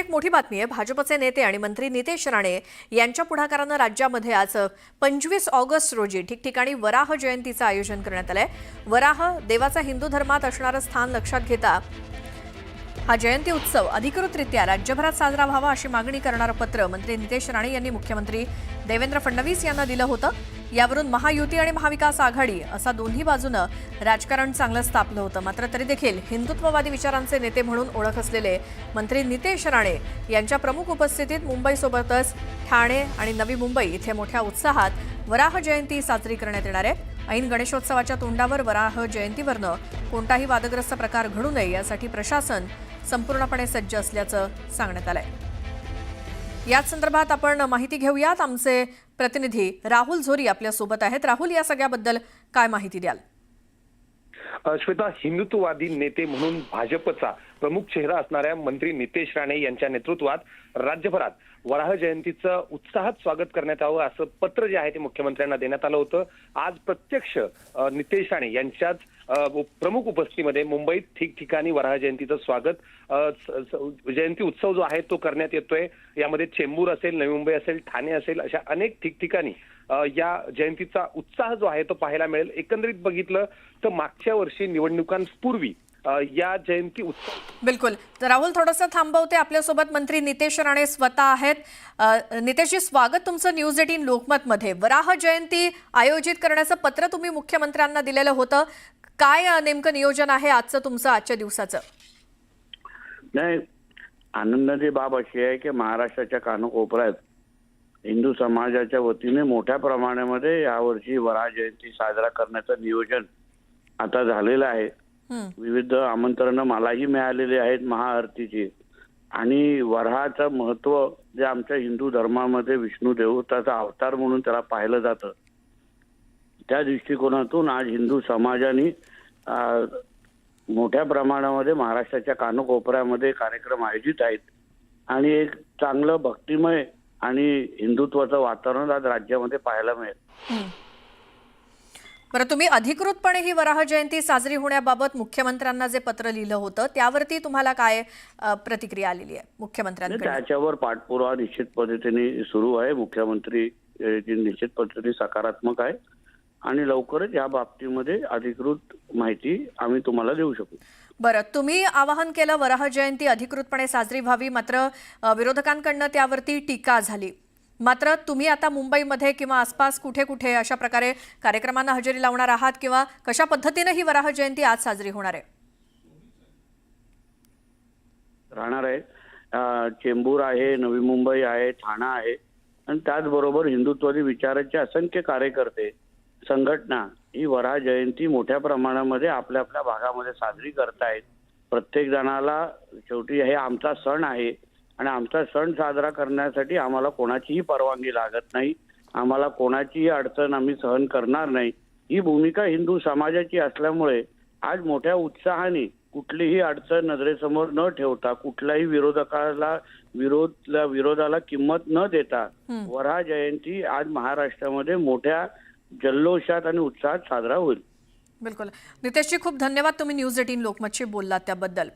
एक मोठी बातमी आहे. भाजपचे नेते आणि मंत्री नितेश राणे यांच्या पुढाकारानं राज्यामध्ये आज पंचवीस ऑगस्ट रोजी ठिकठिकाणी वराह जयंतीचं आयोजन करण्यात आलंय. वराह देवाचा हिंदू धर्मात असणारं स्थान लक्षात घेता हा जयंती उत्सव अधिकृतरित्या राज्यभरात साजरा व्हावा अशी मागणी करणारं पत्र मंत्री नितेश राणे यांनी मुख्यमंत्री देवेंद्र फडणवीस यांना दिलं होतं. यावरून महायुती आणि महाविकास आघाडी असा दोन्ही बाजूनं राजकारण चांगलं स्थापलं होतं. मात्र तरी देखील हिंदुत्ववादी विचारांचे नेते म्हणून ओळख असलेले मंत्री नितेश राणे यांच्या प्रमुख उपस्थितीत मुंबईसोबतच ठाणे आणि नवी मुंबई इथे मोठ्या उत्साहात वराह जयंती साजरी करण्यात येणार आहे. ऐन गणेशोत्सवाच्या तोंडावर वराह जयंतीवरनं कोणताही वादग्रस्त प्रकार घडू नये यासाठी प्रशासन संपूर्णपणे सज्ज असल्याचं सांगण्यात आलं आहे याच संदर्भात आपण माहिती घेऊयात. आमचे प्रतिनिधी राहुल झोरी आपल्यासोबत आहेत. राहुल या सगळ्याबद्दल काय माहिती द्याल? श्वेता हिंदुत्ववादी नेते म्हणून भाजपचा प्रमुख चेहरा असणाऱ्या मंत्री नितेश राणे यांच्या नेतृत्वात राज्यभरात वराह जयंतीचं उत्साहात स्वागत करण्यात यावं असं पत्र जे आहे ते मुख्यमंत्र्यांना देण्यात आलं होतं. आज प्रत्यक्ष नितेश राणे यांच्याच प्रमुख उपस्थितीमध्ये मुंबईत ठिकठिकाणी वराह जयंतीचं स्वागत. जयंती उत्सव जो आहे तो करण्यात येतोय. यामध्ये चेंबूर असेल नवी मुंबई असेल ठाणे असेल अशा अनेक ठिकठिकाणी या जयंतीचा उत्साह जो आहे तो पाहायला मिळेल. एकंदरीत बघितलं तर मागच्या वर्षी निवडणुकांपूर्वी या जयंती उत्सव बिलकुल. राहुल थोडंसं थांबवते आपल्यासोबत. मंत्री नितेश राणे स्वतः आहेत. नितेशजी स्वागत तुमचं न्यूज एटीन लोकमतमध्ये. वराह जयंती आयोजित करण्याचं पत्र तुम्ही मुख्यमंत्र्यांना दिलेलं होतं. काय नेमकं नियोजन आहे आजचं तुमचं आजच्या दिवसाचं? नाही आनंदाची बाब अशी आहे की महाराष्ट्राच्या कानाकोपऱ्यात हिंदू समाजाच्या वतीने मोठ्या प्रमाणामध्ये यावर्षी वराह जयंती साजरा करण्याचं नियोजन आता झालेलं आहे. विविध आमंत्रणं मलाही मिळालेली आहेत महाआरतीची. आणि वराहाचं महत्त्व जे आमच्या हिंदू धर्मामध्ये विष्णू देवताचा अवतार म्हणून त्याला पाहिलं जातं. त्या दृष्टिकोनातून आज हिंदू समाजाने मोठ्या प्रमाणामध्ये महाराष्ट्राच्या कानकोपऱ्यामध्ये कार्यक्रम आयोजित आहेत. आणि एक चांगलं भक्तिमय आणि हिंदुत्वाचं वातावरण आज राज्यामध्ये पाहायला मिळेल. बरं तुम्ही अधिकृतपणे ही वराह जयंती साजरी होण्याबाबत मुख्यमंत्र्यांना जे पत्र लिहिलं होतं त्यावरती तुम्हाला काय प्रतिक्रिया आलेली आहे मुख्यमंत्र्यांकडे त्याच्यावर पाठपुरावा निश्चित पद्धतीने सुरू आहे. मुख्यमंत्री निश्चित पद्धतीने सकारात्मक आहे. आणि लवकरच या बाबतीमध्ये अधिकृत माहिती आम्ही तुम्हाला देऊ शकू. बरं तुम्ही आवाहन केलं वराह जयंती अधिकृतपणे साजरी व्हावी मात्र विरोधकांकडनं त्यावरती टीका झाली. मात्र तुम्ही आता मुंबईमध्ये किंवा आसपास कुठे कुठे अशा प्रकारे कार्यक्रमांना हजेरी लावणार आहात किंवा कशा पद्धतीनं ही वराह जयंती आज साजरी होणार आहे? राहणार आहे. चेंबूर आहे नवी मुंबई आहे ठाणा आहे. आणि त्याचबरोबर हिंदुत्वादी विचाराचे असंख्य कार्यकर्ते संघटना ही वराह जयंती मोठ्या प्रमाणामध्ये आपल्या आपल्या भागामध्ये साजरी करतायत. प्रत्येक जणाला शेवटी हे आमचा सण आहे आणि आमचा सण साजरा करण्यासाठी आम्हाला कोणाचीही परवानगी लागत नाही. आम्हाला कोणाचीही अडचण आम्ही सहन करणार नाही. ही भूमिका हिंदू समाजाची असल्यामुळे आज मोठ्या उत्साहाने कुठलीही अडचण नजरेसमोर न ठेवता कुठल्याही विरोधकाला विरोध विरोधाला किंमत न देता वराह जयंती आज महाराष्ट्रामध्ये मोठ्या जल्लोषात आणि उत्साहात साजरा होईल. बिलकुल. नितेशजी खूप धन्यवाद तुम्ही न्यूज एटीन लोकमतशी बोललात त्याबद्दल.